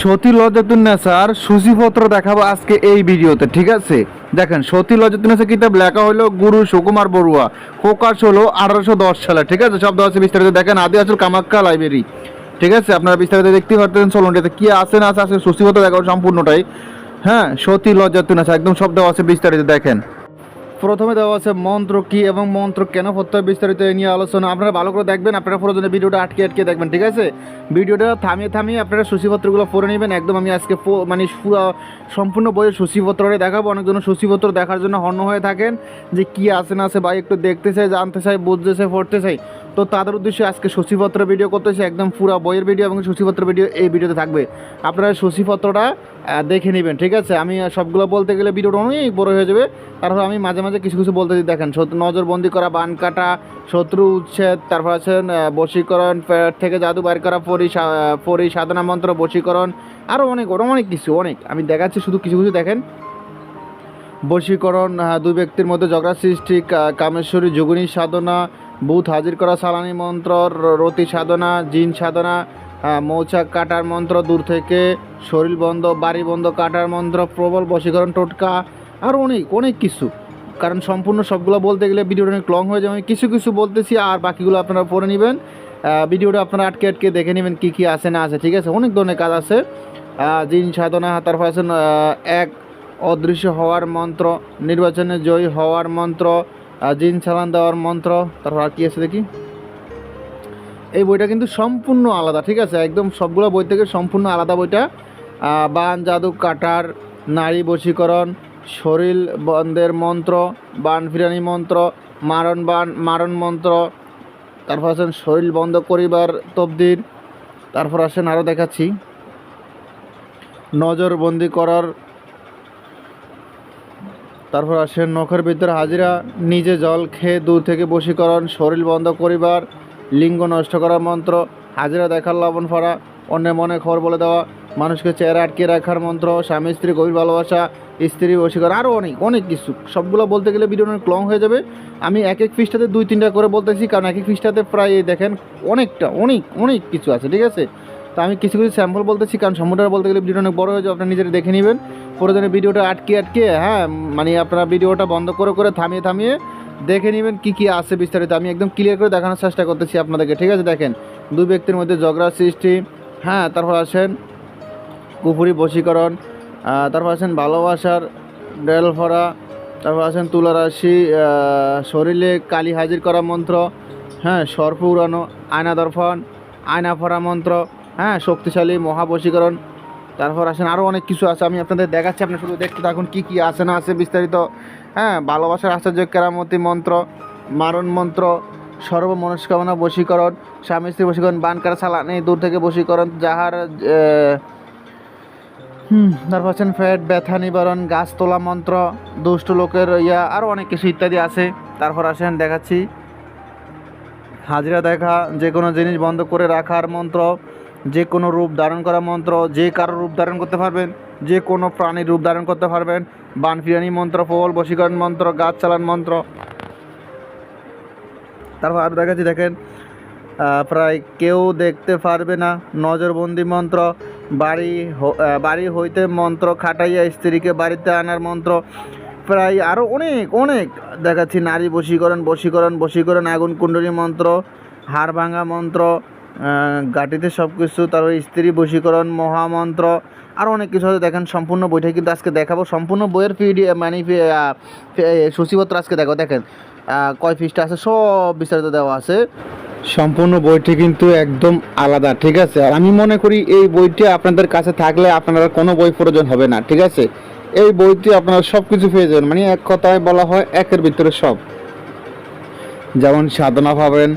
সতী লজ্জাতুন্নেসার সূচিপত্র দেখাবো আজকে এই ভিডিওতে, ঠিক আছে? দেখেন, সতী লজ্জাতুন্নেসা কিতাব লেখা হলো গুরু সুকুমার বড়ুয়া। প্রকাশ হলো আঠারোশো দশ সালে, ঠিক আছে? সব দেওয়া আছে বিস্তারিত। দেখেন, আদি আসল কামাখ্যা লাইব্রেরি, ঠিক আছে? আপনারা বিস্তারিত দেখতে পারতেন চলুন এতে কি আছে, না আছে সূচিপত্র দেখাবো সম্পূর্ণটাই। হ্যাঁ সতী লজ্জাতুন্নেসা একদম সব দেওয়া আছে বিস্তারিত, দেখেন। প্রথমে দেওয়া আছে মন্ত্র কি এবং মন্ত্র কেন পড়তে বিস্তারিত নিয়ে আলোচনা। আপনারা ভালো করে দেখবেন, আপনারা প্রয়োজনে ভিডিওটা আটকে আটকে দেখবেন, ঠিক আছে? ভিডিওটা থামিয়ে থামিয়ে আপনারা সূচিপত্রগুলো পড়ে নেবেন। একদম আমি আজকে মানে পুরো সম্পূর্ণ বইয়ের সূচিপত্রটা দেখাবো। অনেকজন সূচিপত্র দেখার জন্য হন্য হয়ে থাকেন যে কি আছে না আছে বা একটু দেখতে চাই, জানতে চাই, বুঝতে চাই, পড়তে চাই। তো তাদের উদ্দেশ্যে আজকে সূচিপত্র ভিডিও করতেছি, একদম পুরো বইয়ের ভিডিও এবং সূচিপত্র ভিডিও এই ভিডিওতে থাকবে। আপনারা সূচিপত্রটা দেখে নেবেন, ঠিক আছে? আমি সবগুলো বলতে গেলে ভিডিওটা অনেক বড় হয়ে যাবে। তারপর আমি মাঝে মাঝে কিছু কিছু বলতে দেখেন নজরবন্দি করা, বান কাটা, শত্রু উচ্ছেদ, তারপর আছেন বশীকরণ থেকে জাদু বাইর করা পরি পরি সাধনা মন্ত্র, বশীকরণ আরও অনেক অনেক কিছু, অনেক। আমি দেখাচ্ছি শুধু কিছু কিছু, দেখেন। বশীকরণ দুই ব্যক্তির মধ্যে ঝগড়া সৃষ্টি কামেশ্বরী যোগিনী সাধনা বুথ হাজির করা সালানি মন্ত্র, রতি সাধনা, জিন সাধনা মৌচাক কাটার মন্ত্র, দূর থেকে শরীর বন্ধ, বাড়ি বন্ধ কাটার মন্ত্র, প্রবল বশীকরণ, টোটকা, আর অনেক অনেক কিছু। কারণ সম্পূর্ণ সবগুলো বলতে গেলে ভিডিওটা অনেক লং হয়ে যাবে। আমি কিছু কিছু বলতেছি, আর বাকিগুলো আপনারা পড়ে নেবেন। ভিডিওটা আপনারা আটকে আটকে দেখে নেবেন কী কী আছে, না আছে, ঠিক আছে? অনেক ধরনের কাজ আছে। জিন সাধনা, তারপর আছেন এক অদৃশ্য হওয়ার মন্ত্র, নির্বাচনে জয়ী হওয়ার মন্ত্র জিন চালান দেওয়ার মন্ত্র, তারপর আর কি আছে দেখি? এই বইটা কিন্তু সম্পূর্ণ আলাদা, ঠিক আছে? একদম সবগুলো বই থেকে সম্পূর্ণ আলাদা বইটা। বান, জাদু কাটার নারী বশীকরণ, শরীর বন্ধের মন্ত্র, বান ফিরানি মন্ত্র, মারণ বান, মারণ মন্ত্র, তারপর আছেন শরীর বন্ধ করিবার তবদির, তারপর আসেন আরও দেখাচ্ছি। নজরবন্দি করার তারপর আসেন নখের ভিতরে হাজিরা, নিজে জল খেয়ে দূর থেকে বশীকরণ শরীর বন্ধ করিবার, লিঙ্গ নষ্ট করার মন্ত্র, হাজিরা দেখার লবণ ফড়া অন্য মনে খবর বলে দেওয়া, মানুষকে চেহারা আটকে রাখার মন্ত্র, স্বামী, স্ত্রী গভীর ভালোবাসা, স্ত্রী বশীকরণ আরও অনেক অনেক কিছু। সবগুলো বলতে গেলে ভিডিও অনেক লং হয়ে যাবে। আমি এক এক পৃষ্ঠাতে দুই তিনটা করে বলতেছি, কারণ এক এক পৃষ্ঠাতে প্রায় দেখেন অনেকটা, অনেক অনেক কিছু আছে, ঠিক আছে? তো আমি কিছু কিছু স্যাম্পল বলতেছি, কারণ সম্পূর্ণটা বলতে গেলে ভিডিও অনেক বড় হয়ে যাবে, আপনারা নিজেরা দেখে নেবেন। প্রয়োজনে ভিডিওটা আটকে আটকে হ্যাঁ মানে আপনারা ভিডিওটা বন্ধ করে করে থামিয়ে থামিয়ে দেখে নেবেন কি কি আছে বিস্তারিত। আমি একদম ক্লিয়ার করে দেখানোর চেষ্টা করতেছি আপনাদেরকে, ঠিক আছে? দেখেন দুই ব্যক্তির মধ্যে ঝগড়া সৃষ্টি হ্যাঁ তারপর আসেন কুপুরি বশীকরণ তারপর আছেন ভালোবাসার ডেল ভরা তারপর আছেন তুলারাশি শরীরে কালি হাজির করা মন্ত্র হ্যাঁ সর্প উড়ানো আয়না দর্পণ আয়না ফরা মন্ত্র হ্যাঁ শক্তিশালী মহাবশীকরণ তারপর আসেন আরও অনেক কিছু আছে, আমি আপনাদের দেখাচ্ছি, আপনি শুধু দেখতে থাকুন কী কী আছে না আছে বিস্তারিত। হ্যাঁ ভালোবাসার আশ্চর্য কেরামতি মন্ত্র, মারণ মন্ত্র সর্ব মনস্কামনা বশীকরণ, স্বামী স্ত্রী বশীকরণ বানকার সালানি দূর থেকে বশীকরণ, যাহার হুম, তারপর আছেন ফ্যাট, ব্যথা নিবারণ, গাছ তোলা মন্ত্র, দুষ্ট লোকের ইয়া আরও অনেক কিছু ইত্যাদি আছে। তারপর আসেন দেখাচ্ছি, হাজিরা দেখা, যে কোনো জিনিস বন্ধ করে রাখার মন্ত্র যে কোনো রূপ ধারণ করা মন্ত্র যে কারও রূপ ধারণ করতে পারবেন, যে কোনো প্রাণীর রূপ ধারণ করতে পারবেন। বান ফিরানি মন্ত্র প্রবল বশীকরণ মন্ত্র, গাছ চালান মন্ত্র। তারপর আরও দেখাচ্ছি, দেখেন প্রায় কেউ দেখতে পারবে না। নজরবন্দি মন্ত্র, বাড়ি বাড়ি হইতে মন্ত্র খাটাইয়া স্ত্রীকে বাড়িতে আনার মন্ত্র। প্রায় আরও অনেক অনেক দেখাচ্ছি, নারী বশীকরণ বশীকরণ বশীকরণ, আগুন কুণ্ডলী মন্ত্র, হাড় ভাঙা মন্ত্র। গাটিতে সব কিছু তারপর স্ত্রী বশীকরণ, মহামন্ত্র আরও অনেক কিছু আছে। দেখেন, সম্পূর্ণ বইটা কিন্তু আজকে দেখাবো। সম্পূর্ণ বইয়ের পিডি মানে সূচিপত্র আজকে দেখো, দেখেন। কয় পৃষ্ঠা আছে? সব বিস্তারিত দেওয়া আছে। সম্পূর্ণ বইটি কিন্তু একদম আলাদা, ঠিক আছে? আর আমি মনে করি এই বইটি আপনাদের কাছে থাকলে আপনারা কোনো বই প্রয়োজন হবে না, ঠিক আছে? এই বইটি আপনারা সব কিছু পেয়ে যাবেন। মানে এক কথায় বলা হয়, একের ভিতরে সব। যেমন সাধনা পাবেন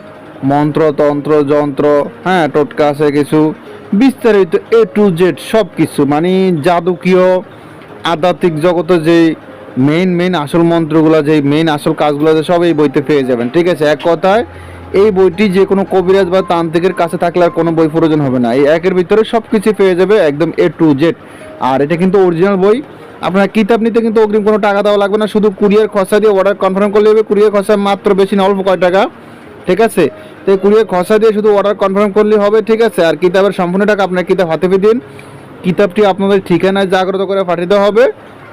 মন্ত্র, তন্ত্র, যন্ত্র হ্যাঁ টোটকা আছে কিছু, বিস্তারিত এ টু জেড সব কিছু মানে জাদুকীয় আধ্যাত্মিক জগতে যে মেইন মেইন আসল মন্ত্রগুলো যে মেইন আসল কাজগুলো আছে সব এই বইতে পেয়ে যাবেন, ঠিক আছে? এক কথায়, এই বইটি যে কোনো কবিরাজ বা তান্ত্রিকের কাছে থাকলে আর কোনো বই প্রয়োজন হবে না। এই একের ভিতরে সব কিছু পেয়ে যাবে একদম এ টু জেড আর এটা কিন্তু অরিজিনাল বই। আপনার কিতাব নিতে কিন্তু অগ্রিম কোনো টাকা দেওয়া লাগবে না, শুধু কুরিয়ার খরচা দিয়ে অর্ডার কনফার্ম করলে হবে। কুরিয়ার খরচা মাত্র বেশি না, অল্প কয় টাকা। ঠিক আছে? তো কুরিয়ার খরচা দিয়ে শুধু অর্ডার কনফার্ম করলে হবে, ঠিক আছে? আর কিতাবের সম্পূর্ণ টাকা আপনার কিতাব হাতে পেয়ে দিন। কিতাবটি আপনাদের ঠিকানায় জাগ্রত করে পাঠিয়ে দেওয়া হবে।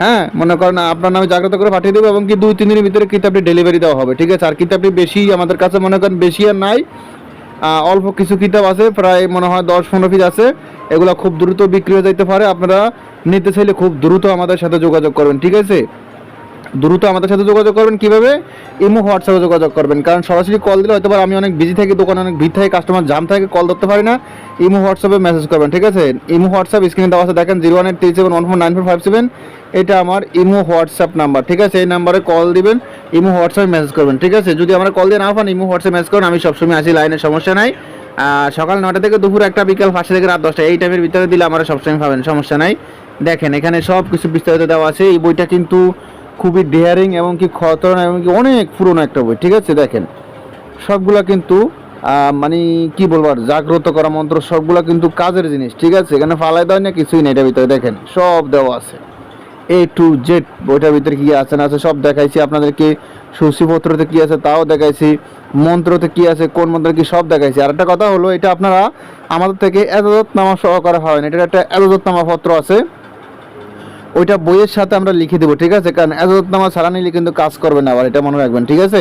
হ্যাঁ? মনে করেন আপনার নামে জাগ্রত করে পাঠিয়ে দেবো এবং কি দুই, তিন দিনের ভিতরে কিতাবটি ডেলিভারি দেওয়া হবে, ঠিক আছে? আর কিতাবটি বেশি আমাদের কাছে মনে করেন বেশি আর নাই। অল্প কিছু কিতাব আছে, প্রায় মনে হয় দশ, পনেরো পিস আছে। এগুলো খুব দ্রুত বিক্রি হয়ে যেতে পারে। আপনারা নিতে চাইলে খুব দ্রুত আমাদের সাথে যোগাযোগ করবেন, ঠিক আছে? দ্রুত আমাদের সাথে যোগাযোগ করবেন। কীভাবে? ইমো, হোয়াটসঅ্যাপে যোগাযোগ করবেন। কারণ সরাসরি কল দিলে হয়তো আমি অনেক বিজি থাকি, দোকানে অনেক ভিড় থাকে কাস্টমার জাম থাকে কল ধরতে পারি না। ইমো, হোয়াটসঅ্যাপে মেসেজ করবেন, ঠিক আছে? ইমো, হোয়াটসঅ্যাপ স্ক্রিনে দেওয়া আছে, দেখেন zero one eight three seven one four nine four five seven এটা আমার ইমো, হোয়াটসঅ্যাপ নাম্বার ঠিক আছে? এই নাম্বারে কল দিবেন, ইমো, হোয়াটসঅ্যাপে মেসেজ করবেন, ঠিক আছে? যদি আমরা কল দিয়ে না পান, ইমো, হোয়াটসঅ্যাপ মেসেজ করেন, আমি সবসময় আসি লাইনের সমস্যা নাই। সকাল নটা থেকে দুপুর একটা, বিকাল পাঁচটা থেকে রাত দশটা, এই টাইমের ভিতরে দিলে আমরা সবসময় পাবেন, সমস্যা নাই। দেখেন, এখানে সব কিছু বিস্তারিত দেওয়া আছে, এই বইটা কিন্তু খুবই ডেয়ারিং এবং কি খতরনাক এবং কি অনেক পুরনো একটা বই, ঠিক আছে? দেখেন, সবগুলা কিন্তু মানে কি বলব আর, জাগ্রত করা মন্ত্র, সবগুলা কিন্তু কাজের জিনিস, ঠিক আছে? এখানে ফালাই দেওয়া না, কিছুই নেই এটার ভিতরে দেখেন, সব দেওয়া আছে। এ টু জেড বইটার ভিতরে কী আছে না আছে সব দেখাইছি, আপনাদেরকে সূচিপত্রতে কি আছে তাও দেখাইছি, মন্ত্রতে কি আছে, কোন মন্ত্রে কি সব দেখাইছি। আর একটা কথা হলো, এটা আপনারা আমাদের থেকে এজাজতনামা সহকারে হয় না, এটার একটা এজাজতনামা পত্র আছে। ওইটা বইয়ের সাথে আমরা লিখে দেবো, ঠিক আছে? কারণ এজাজতনামা ছাড়া নিলে কিন্তু কাজ করবে না আবার, এটা মনে রাখবেন, ঠিক আছে?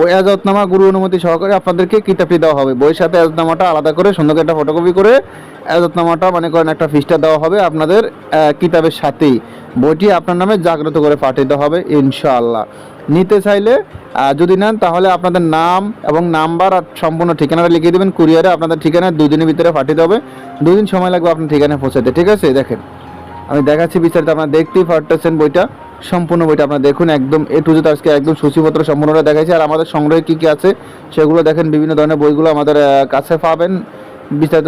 ওই এজাজতনামা গুরু অনুমতি সহকারে আপনাদেরকে কিতাবটি দেওয়া হবে। বইয়ের সাথে এজাজতনামাটা আলাদা করে, সুন্দর একটা ফটোকপি করে এজাজতনামাটা মনে করেন একটা ফিসটা দেওয়া হবে আপনাদের কিতাবের সাথেই। বইটি আপনার নামে জাগ্রত করে পাঠিয়ে দেওয়া হবে, ইনশাআল্লাহ। নিতে চাইলে যদি নেন, তাহলে আপনাদের নাম এবং নাম্বার আর সম্পূর্ণ ঠিকানাটা লিখে দেবেন। কুরিয়ারে আপনাদের ঠিকানা দুদিনের ভিতরে পাঠিয়ে দেবে দুই দিন সময় লাগবে আপনার ঠিকানায় পৌঁছাতে, ঠিক আছে? দেখেন। আমি দেখাচ্ছি বিস্তারিত, আপনারা দেখতেই পারতেছেন বইটা। সম্পূর্ণ বইটা আপনারা দেখুন, একদম এ টু জেড আজকে একদম সূচিপত্র সম্পূর্ণটা দেখাচ্ছি আর আমাদের সংগ্রহে কী কী আছে, সেগুলো দেখেন, বিভিন্ন ধরনের বইগুলো আমাদের কাছে পাবেন। বিস্তারিত